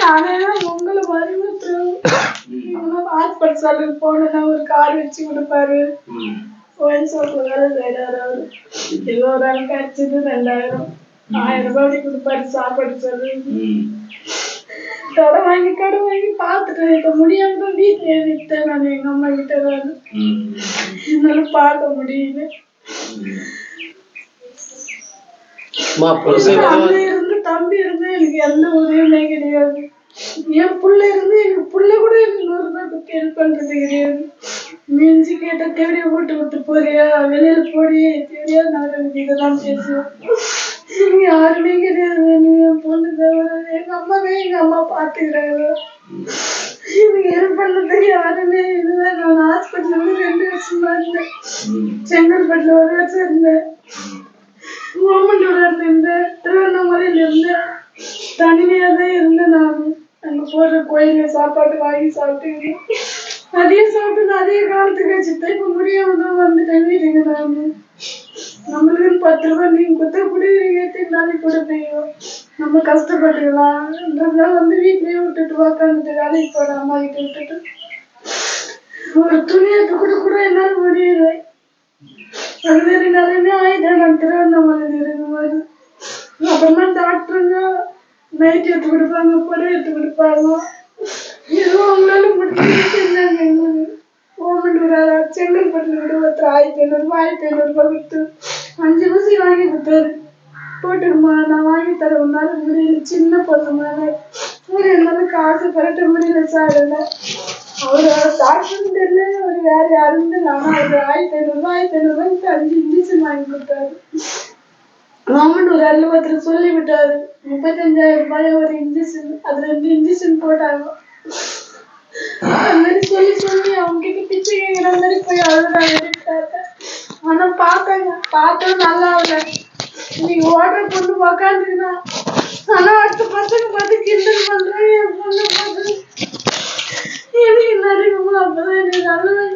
நானே உங்களை மறுபடியும் ஹாஸ்பிட்டல் சாலுக்கு போனேன்னா ஒரு கார் வச்சு கொடுப்பாரு. ஒயின் ஷாப்ல வேலை செய்யறாரு அவரு ஏதோ ஒரு ஆள் கிடைச்சது ரெண்டாயிரம். ஆயிரம் ரூபாய் கொடுப்பாரு சாப்பாடு சொல்லு. கடை வாங்கி கடன் வாங்கி பார்த்துட்டேன். இப்ப முடியாம தான் வீட்டுல விட்டேன் நான். எங்க அம்மா கிட்ட நான் என்னால பார்க்க முடியல. அண்ணன் இருந்து தம்பி இருந்து எனக்கு எந்த உதவியுமே கிடையாது. என் புள்ள இருந்து எங்க புள்ள கூட எனக்கு நூறு ரூபாய்க்கு ஹெல்ப் பண்றது கிடையாது. மிஞ்சி கேட்ட தேடிய போட்டு விட்டு போறியா? வெளியில போடி தேடியா நான் இதெல்லாம் பேசுவோம் யாருமே கிடையாது. என் பொண்ணு தவிர எங்க அம்மாவே எங்க அம்மா பாத்துக்கிறாங்க. எனக்கு ஹெல்ப் பண்றதுக்கு யாருமே இல்லை. நான் ஹாஸ்பிட்டல் வந்து ரெண்டு வருஷமா இருந்தேன். செங்கல்பட்டுல ஒரு வருஷம் இருந்தேன். ஓமண்டூர்ல இருந்தேன் திருவண்ணாமலையில இருந்தேன் தனிமையா தான் இருந்தேன் நான் அங்க போற கோயில்ல சாப்பாடு வாங்கி சாப்பிட்டு அதையும் சாப்பிட்டு அதே காலத்துக்கு வச்சுட்டு இப்ப முடியாம தான் வந்துட்டேன் வீட்டுக்கு நான். நம்மளுக்கு பத்து ரூபாய் நீங்க குத்த குடிக்கிறீங்க நாளைக்கு கூட நம்ம கஷ்டப்பட்டுக்கலாம். வந்து வீட்லயே விட்டுட்டு உக்காந்துட்டு வேலைக்கு போற அம்மா கிட்ட விட்டுட்டு ஒரு துணியத்தை கூட கூட என்னால நைட் எடுத்து கொடுப்பாங்க. புடவை எடுத்து கொடுப்பாங்க ஏதோ அவங்களால முடிஞ்சு செஞ்சாங்க எங்களுக்கு ஓமண்டூர் செங்கல்பட்டுல ஒருத்தர் ஆயிரத்தி ஐநூறுபா ஆயிரத்தி ஐநூறுபா கொடுத்து அஞ்சு ஊசி வாங்கி கொடுத்தாரு. போட்டுருமா நான் வாங்கி தரேன் உன்னால முடியல. சின்ன பொண்ணு மேலே சரி என்னால காசு பரட்ட முடியல சார் அவரு சாப்பிட்டு தெரியல. அவர் வேற யாரும் தெரியல ஆனா அவரு ஆயிரத்தி ஐநூறுபா ஆயிரத்தி ஐநூறுபாய்க்கு அஞ்சு இன்ஜெக்ஷன் வாங்கி கொடுத்தாரு. கவர்மெண்ட் ஒரு அலுவலகத்துல சொல்லி விட்டாரு முப்பத்தஞ்சாயிரம் ரூபாய் ஒரு இன்ஜெக்ஷன் அது ரெண்டு இன்ஜெக்ஷன் போட்டாங்க. அந்த மாதிரி சொல்லி சொல்லி அவங்க கிட்ட பிச்சை கேட்கிற மாதிரி போய் அழுதாங்க ஆனா பார்த்தாங்க. பார்த்தோம் நல்லா இல்லை. நீங்க ஓடுற பொண்ணு உக்காந்துருந்தா. ஆனா அடுத்த பசங்க பார்த்து கிண்டல் பண்றேன் என் பொண்ணு பார்த்து. எனக்கு நிறைய அப்பதான் எனக்கு நல்லது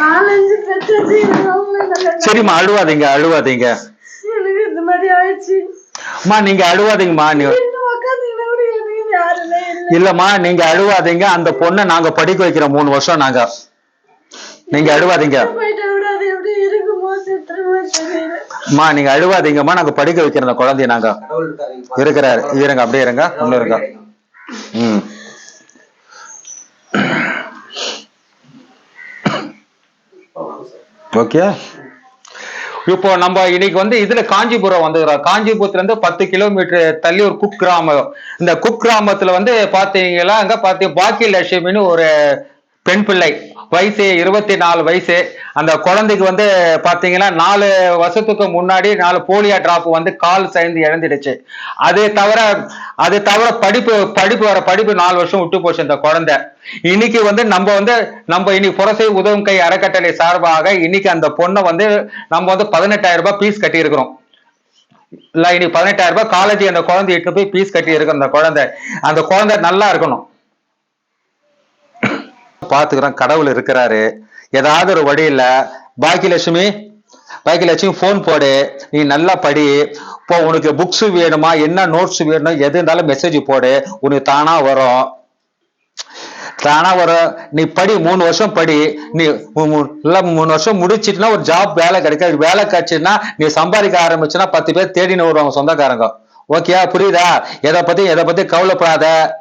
நாலஞ்சு பெற்றது சரிம்மா அழுவாதீங்க அழுவாதீங்க எனக்கு இந்த மாதிரி ஆயிடுச்சு அம்மா நீங்க அழுவாதீங்கம்மா. நீ இல்லம்மா நீங்க அழுவாதீங்க. அந்த பொண்ணை நாங்க படிக்க வைக்கிறோம் மூணு வருஷம் நாங்க. நீங்க அழுவாதீங்க. அம்மா நீங்க அழுவாதீங்கம்மா. நாங்க படிக்க வைக்கிறோம் அந்த குழந்தைய நாங்க இருக்கிறாரு. இருங்க அப்படியே இருங்க. இன்னும் இருங்க ம். ஓகே இப்போ நம்ம இன்னைக்கு வந்து இதுல காஞ்சிபுரம் வந்துக்கிறோம் காஞ்சிபுரத்துல இருந்து பத்து கிலோமீட்டர் தள்ளி ஒரு குக் கிராமம். இந்த குக் கிராமத்துல வந்து பாத்தீங்களா அங்க பாத்தீங்க பாக்கிய லட்சுமின்னு ஒரு பெண் பிள்ளை. வயசு இருபத்தி நாலு வயசு. அந்த குழந்தைக்கு வந்து பாத்தீங்கன்னா நாலு வருஷத்துக்கு முன்னாடி நாலு போலியோ டிராப் வந்து கால் சேர்ந்து இழந்துடுச்சு. அது தவிர அது தவிர படிப்பு படிப்பு வர படிப்பு நாலு வருஷம் விட்டு போச்சு அந்த குழந்தை. இன்னைக்கு வந்து நம்ம வந்து நம்ம இன்னைக்கு புரசை உதவும் கை அறக்கட்டளை சார்பாக இன்னைக்கு அந்த பொண்ணை வந்து நம்ம வந்து பதினெட்டாயிரம் ரூபாய் ஃபீஸ் கட்டியிருக்கிறோம். இல்ல இன்னைக்கு பதினெட்டாயிரம் ரூபாய் காலேஜ் அந்த குழந்தை இட்டு போய் ஃபீஸ் கட்டி இருக்கு அந்த குழந்தை. அந்த குழந்தை நல்லா இருக்கணும். பார்த்துக்கிறோம் கடவுள் இருக்கிறாரு. ஏதாவது ஒரு வழியில பாக்கியலட்சுமி பாக்கியலட்சுமி ஃபோன் போடு நீ நல்லா படி. இப்போ உனக்கு புக்ஸ் வேணுமா என்ன நோட்ஸ் வேணும் எது இருந்தாலும் மெசேஜ் போடு. உனக்கு தானா வரும். தானா வரும். நீ படி மூணு வருஷம் படி. நீ மூ- மூணு வருஷம் முடிச்சிட்டுனா ஒரு ஜாப் வேலை கிடைக்காது. வேலை கிடைச்சுன்னா நீ சம்பாதிக்க ஆரம்பிச்சுன்னா பத்து பேர் தேடின்னு வருவாங்க சொந்தக்காரங்க. ஓகே புரியுதா? எதை பத்தி எதை பத்தி கவலைப்படாத.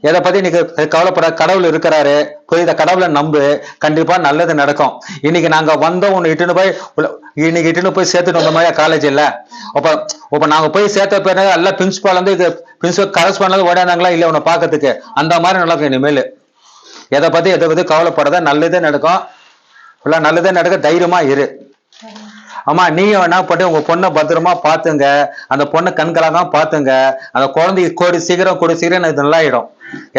எதை பத்தி நீ கவலைப்பட கடவுள் இருக்கிறாரு. புரியுத? கடவுளை நம்பு. கண்டிப்பா நல்லது நடக்கும். இன்னைக்கு நாங்க வந்தோம் ஒண்ணு இட்டுன்னு போய் உள்ள- இன்னைக்கு இட்டுன்னு போய் சேர்த்துட்டு வந்த மாதிரியா காலேஜ் இல்ல? அப்ப இப்ப நாங்க போய் சேர்த்த பேர் எல்லாம் பிரின்சிபால் வந்து இது பிரின்சிபல் கரஸ்பாண்ட் ஓடாதாங்களா இல்ல உன்னை பாக்கிறதுக்கு அந்த மாதிரி நடக்கும் இனிமேல். எதை பத்தி எதை பத்தி கவலைப்படாத நல்லதே நடக்கும். ஃபுல்லா நல்லதே நடக்க தைரியமா இரு. அம்மா நீயும் என்ன பண்ணி உங்க பொண்ணை பத்திரமா பாத்துங்க அந்த பொண்ணை கண்களாக பாத்துங்க அந்த குழந்தை கூடி சீக்கிரம் கூடி சீக்கிரம் இது நல்லாயிடும்.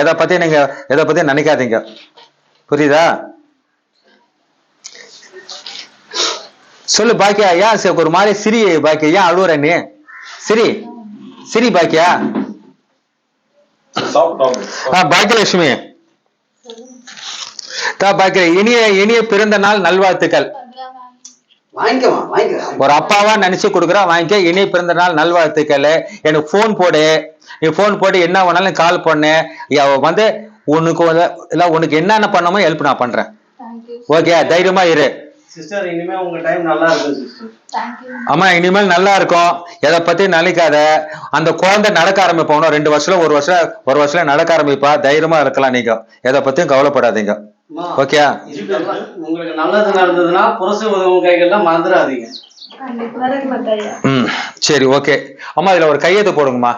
எதை பத்தி நீங்க எதை பத்தி நினைக்காதீங்க. புரியுதா? சொல்லு பாக்கியா ஏன் ஒரு மாதிரி சிரி பாக்கியா? ஏன் அழுவுற நீ? சிரி. சிரி பாக்கியா? பாக்கியலட்சுமி. தா பாக்கிய இனிய இனிய பிறந்த நாள் நல்வாழ்த்துக்கள். ஒரு அப்பாவா நினைச்சு கொடுக்குறேன் வாங்கிக்க. இனி பிறந்த நாள் நல்வாழ்த்துக்கள். எனக்கு ஃபோன் போடு. நீ ஃபோன் போட்டு என்ன வேணாலும் கால் பண்ணு. வந்து உனக்கு இல்ல உனக்கு என்னென்ன பண்ணமோ ஹெல்ப் நான் பண்றேன். ஓகே தைரியமா இரு. சிஸ்டர் இனிமே உங்க டைம் நல்லா இருக்கும் சிஸ்டர் அம்மா இனிமேல் நல்லா இருக்கும். எதை பத்தி நினைக்காத. அந்த குழந்தை நடக்க ஆரம்பிப்போம். ரெண்டு வருஷம் ஒரு வருஷம் ஒரு வருஷம் நடக்க ஆரம்பிப்பா. தைரியமா இருக்கலாம் நீங்க. எதை பத்தியும் கவலைப்படாதீங்க. ஓகே. உங்களுக்கு நல்லது நடந்ததுன்னா புரச உதவும் கைகள்லாம் மறந்துடாதீங்க. ம் சரி ஓகே. அம்மா இதுல ஒரு கையெழுத்து போடுங்கம்மா.